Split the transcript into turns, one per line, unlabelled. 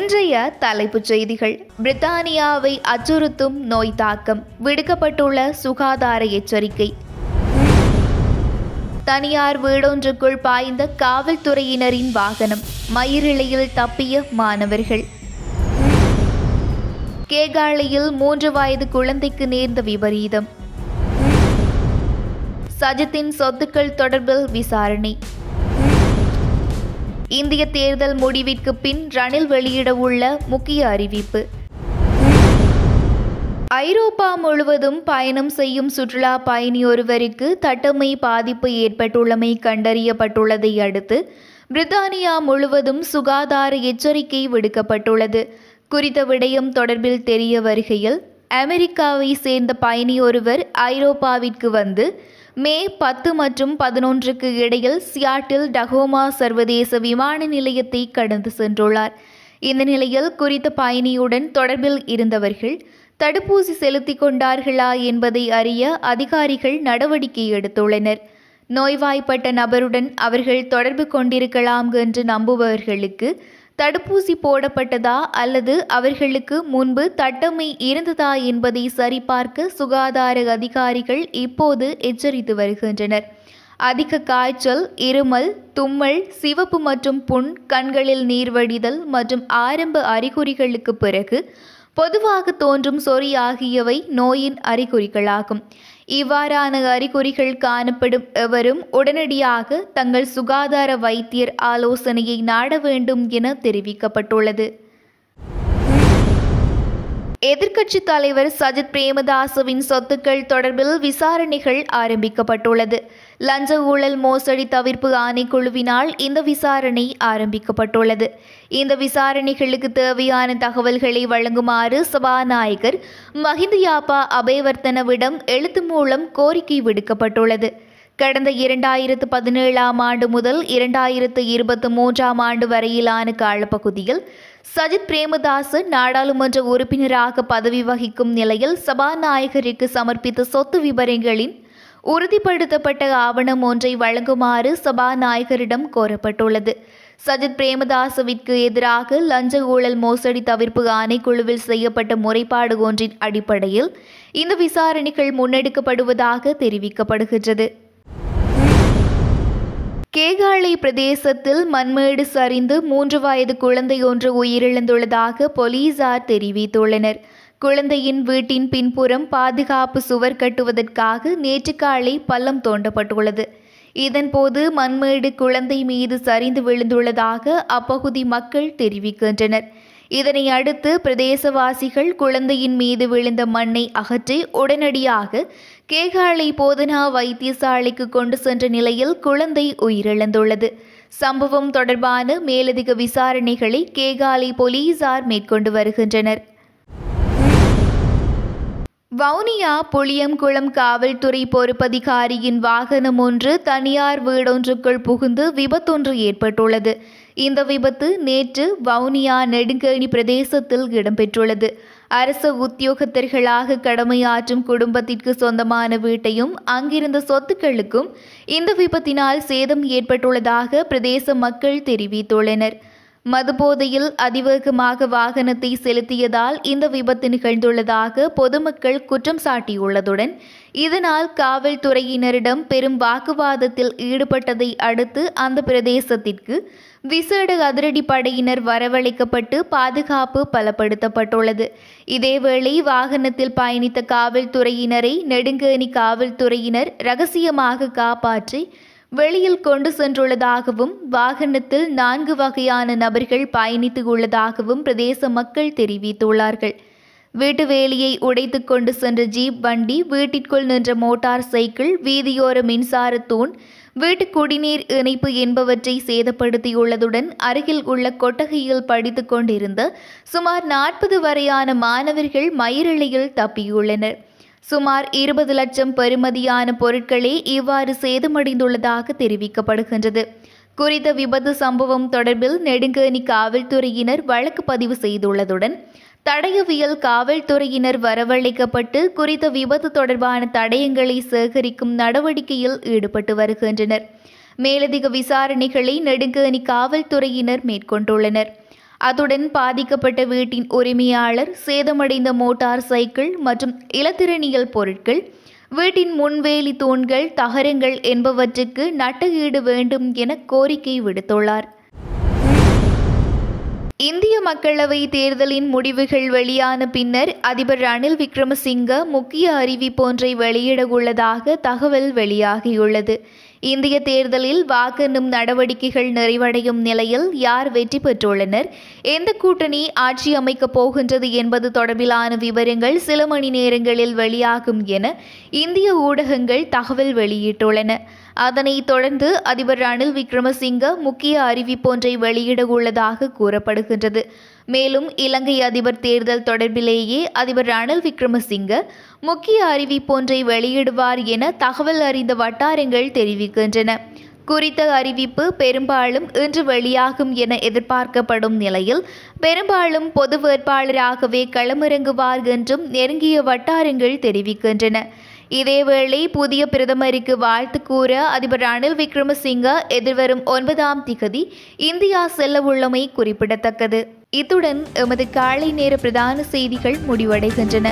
இன்றைய தலைப்புச் செய்திகள். பிரித்தானியாவை அச்சுறுத்தும் நோய் தாக்கம். விடுக்கப்பட்டுள்ள சுகாதார எச்சரிக்கை. தனியார் வீடொன்றுக்குள் பாய்ந்த காவல்துறையினரின் வாகனம். மயிரிழையில் தப்பிய மாணவர்கள். கேகாலையில் மூன்று வயது குழந்தைக்கு நேர்ந்த விபரீதம். சஜித்தின் சொத்துக்கள் தொடர்பில் விசாரணை. இந்திய தேர்தல் முடிவிற்கு பின் ரணில் வெளியிடவுள்ள முக்கிய அறிவிப்பு. ஐரோப்பா முழுவதும் பயணம் செய்யும் சுற்றுலா பயணி ஒருவருக்கு தட்டமை பாதிப்பு ஏற்பட்டுள்ளமை கண்டறியப்பட்டுள்ளதை அடுத்து பிரித்தானியா முழுவதும் சுகாதார எச்சரிக்கை விடுக்கப்பட்டுள்ளது. குறித்த விடயம் தொடர்பில் தெரிய வருகையில் அமெரிக்காவை சேர்ந்த பயணி ஒருவர் ஐரோப்பாவிற்கு வந்து மே பத்து மற்றும் பதினொன்றுக்கு இடையில் சியாட்டில் டகோமா சர்வதேச விமான நிலையத்தை கடந்து சென்றுள்ளார். இந்த நிலையில் குறித்த பயணியுடன் தொடர்பில் இருந்தவர்கள் தடுப்பூசி செலுத்திக் கொண்டார்களா என்பதை அறிய அதிகாரிகள் நடவடிக்கை எடுத்துள்ளனர். நோய்வாய்ப்பட்ட நபருடன் அவர்கள் தொடர்பு கொண்டிருக்கலாம் என்று நம்புபவர்களுக்கு தடுப்பூசி போடப்பட்டதா அல்லது அவர்களுக்கு முன்பு தட்டமை இருந்ததா என்பதை சரிபார்க்க சுகாதார அதிகாரிகள் இப்போது எச்சரித்து வருகின்றனர். அதிக காய்ச்சல் இருமல் தும்மல் சிவப்பு மற்றும் புண் கண்களில் நீர்வடிதல் மற்றும் ஆரம்ப அறிகுறிகளுக்கு பிறகு பொதுவாக தோன்றும் சொறி ஆகியவை நோயின் அறிகுறிகளாகும். இவ்வாறான அறிகுறிகள் காணப்படும் எவரும் உடனடியாக தங்கள் சுகாதார வைத்தியர் ஆலோசனையை நாட வேண்டும் என தெரிவிக்கப்பட்டுள்ளது. எதிர்க்கட்சி தலைவர் சஜித் பிரேமதாசவின் சொத்துக்கள் தொடர்பில் விசாரணைகள் ஆரம்பிக்கப்பட்டுள்ளது. லஞ்ச ஊழல் மோசடி தவிர்ப்பு ஆணைக்குழுவினால் இந்த விசாரணை ஆரம்பிக்கப்பட்டுள்ளது. இந்த விசாரணைகளுக்கு தேவையான தகவல்களை வழங்குமாறு சபாநாயகர் மஹிந்த யாப்பா அபேவர்த்தனவிடம் எழுத்து மூலம் கோரிக்கை விடுக்கப்பட்டுள்ளது. கடந்த இரண்டாயிரத்து பதினேழாம் ஆண்டு முதல் இரண்டாயிரத்து இருபத்தி மூன்றாம் ஆண்டு வரையிலான காலப்பகுதியில் சஜித் பிரேமதாஸ் நாடாளுமன்ற உறுப்பினராக பதவி வகிக்கும் நிலையில் சபாநாயகருக்கு சமர்ப்பித்த சொத்து விவரங்களின் உறுதிப்படுத்தப்பட்ட ஆவணம் ஒன்றை வழங்குமாறு சபாநாயகரிடம் கோரப்பட்டுள்ளது. சஜித் பிரேமதாசவிற்கு எதிராக லஞ்ச ஊழல் மோசடி தவிர்ப்பு ஆணைக்குழுவில் செய்யப்பட்ட முறைப்பாடு ஒன்றின் அடிப்படையில் இந்த விசாரணைகள் முன்னெடுக்கப்படுவதாக தெரிவிக்கப்படுகின்றது. கேகாலை பிரதேசத்தில் மண்மேடு சரிந்து மூன்று வயது குழந்தை ஒன்று உயிரிழந்துள்ளதாக போலீசார் தெரிவித்துள்ளனர். குழந்தையின் வீட்டின் பின்புறம் பாதுகாப்பு சுவர் கட்டுவதற்காக நேற்று காலை பள்ளம் தோண்டப்பட்டுள்ளது. இதன்போது மண்மேடு குழந்தை மீது சரிந்து விழுந்துள்ளதாக அப்பகுதி மக்கள் தெரிவிக்கின்றனர். இதனை அடுத்து பிரதேசவாசிகள் குழந்தையின் மீது விழுந்த மண்ணை அகற்றி உடனடியாக கேகாலை போதனா வைத்தியசாலைக்கு கொண்டு சென்ற நிலையில் குழந்தை உயிரிழந்துள்ளது. சம்பவம் தொடர்பான மேலதிக விசாரணைகளை கேகாலை போலீசார் மேற்கொண்டு வருகின்றனர். வவுனியா புளியங்குளம் காவல்துறை பொறுப்பதிகாரியின் வாகனம் ஒன்று தனியார் வீடொன்றுக்குள் புகுந்து விபத்தொன்று ஏற்பட்டுள்ளது. இந்த விபத்து நேற்று வவுனியா நெடுங்கேணி பிரதேசத்தில் இடம்பெற்றுள்ளது. அரசு உத்தியோகத்தர்களாக கடமையாற்றும் குடும்பத்திற்கு சொந்தமான வீட்டையும் அங்கிருந்த சொத்துக்களுக்கும் இந்த விபத்தினால் சேதம் ஏற்பட்டுள்ளதாக பிரதேச மக்கள் தெரிவித்துள்ளனர். மதுபோதையில் அதிவேகமாக வாகனத்தை செலுத்தியதால் இந்த விபத்து நிகழ்ந்துள்ளதாக பொதுமக்கள் குற்றம் சாட்டியுள்ளதுடன் இதனால் காவல்துறையினரிடம் பெரும் வாக்குவாதத்தில் ஈடுபட்டதை அடுத்து அந்த பிரதேசத்திற்கு விசேட அதிரடி படையினர் வரவழைக்கப்பட்டு பாதுகாப்பு பலப்படுத்தப்பட்டுள்ளது. இதேவேளை வாகனத்தில் பயணித்த காவல்துறையினரை நெடுங்கேணி காவல்துறையினர் ரகசியமாக காப்பாற்றி வெளியில் கொண்டு சென்றுள்ளதாகவும் வாகனத்தில் நான்கு வகையான நபர்கள் பயணித்து உள்ளதாகவும் பிரதேச மக்கள் தெரிவித்துள்ளார்கள். வீட்டு வேலியை உடைத்து கொண்டு சென்ற ஜீப் வண்டி வீட்டிற்குள் நின்ற மோட்டார் சைக்கிள் வீதியோர மின்சார தூண் வீட்டு குடிநீர் இணைப்பு என்பவற்றை சேதப்படுத்தியுள்ளதுடன் அருகில் உள்ள கொட்டகையில் படித்து கொண்டிருந்த சுமார் நாற்பது வரையான மாணவர்கள் மயிரிழையில் தப்பியுள்ளனர். சுமார் இருபது லட்சம் பெறுமதியான பொருட்களே இவ்வாறு சேதமடைந்துள்ளதாக தெரிவிக்கப்படுகின்றது. குறித்த விபத்து சம்பவம் தொடர்பில் நெடுங்கேணி காவல்துறையினர் வழக்கு பதிவு செய்துள்ளதுடன் தடயவியல் காவல்துறையினர் வரவழைக்கப்பட்டு குறித்த விபத்து தொடர்பான தடயங்களை சேகரிக்கும் நடவடிக்கையில் ஈடுபட்டு வருகின்றனர். மேலதிக விசாரணைகளை நெடுங்கேணி காவல்துறையினர் மேற்கொண்டுள்ளனர். அத்துடன் பாதிக்கப்பட்ட வீட்டின் உரிமையாளர் சேதமடைந்த மோட்டார் சைக்கிள் மற்றும் இலத்திரனியல் பொருட்கள் வீட்டின் முன்வேலி தூண்கள் தகரங்கள் என்பவற்றுக்கு நட்டஈடு வேண்டும் என கோரிக்கை விடுத்துள்ளார். இந்திய மக்களவை தேர்தலின் முடிவுகள் வெளியான பின்னர் அதிபர் ரணில் விக்ரமசிங்க முக்கிய அறிவிப்பொன்றை வெளியிட உள்ளதாக தகவல் வெளியாகியுள்ளது. இந்திய தேர்தலில் வாக்கெண்ணும் நடவடிக்கைகள் நிறைவடையும் நிலையில் யார் வெற்றி பெற்றுள்ளனர்? எந்த கூட்டணி ஆட்சி அமைக்கப் போகின்றது என்பது தொடர்பிலான விவரங்கள் சில மணி நேரங்களில் வெளியாகும் என இந்திய ஊடகங்கள் தகவல் வெளியிட்டுள்ளன. அதனைத் தொடர்ந்து அதிபர் ரணில் விக்ரமசிங்க முக்கிய அறிவிப்பொன்றை வெளியிட உள்ளதாக கூறப்படுகின்றது. மேலும் இலங்கை அதிபர் தேர்தல் தொடர்பிலேயே அதிபர் ரணில் விக்ரமசிங்க முக்கிய அறிவிப்பொன்றை வெளியிடுவார் என தகவல் அறிந்த வட்டாரங்கள் தெரிவிக்கின்றன. குறித்த அறிவிப்பு பெரும்பாலும் இன்று வெளியாகும் என எதிர்பார்க்கப்படும் நிலையில் பெரும்பாலும் பொது வேட்பாளராகவே களமிறங்குவார் என்றும் நெருங்கிய வட்டாரங்கள் தெரிவிக்கின்றன. இதேவேளை புதிய பிரதமருக்கு வாழ்த்து கூற அதிபர் ரணில் விக்ரமசிங்க எதிர்வரும் ஒன்பதாம் திகதி இந்தியா செல்ல உள்ளமை குறிப்பிடத்தக்கது. இத்துடன் எமது காலை நேர பிரதான செய்திகள் முடிவடைகின்றன.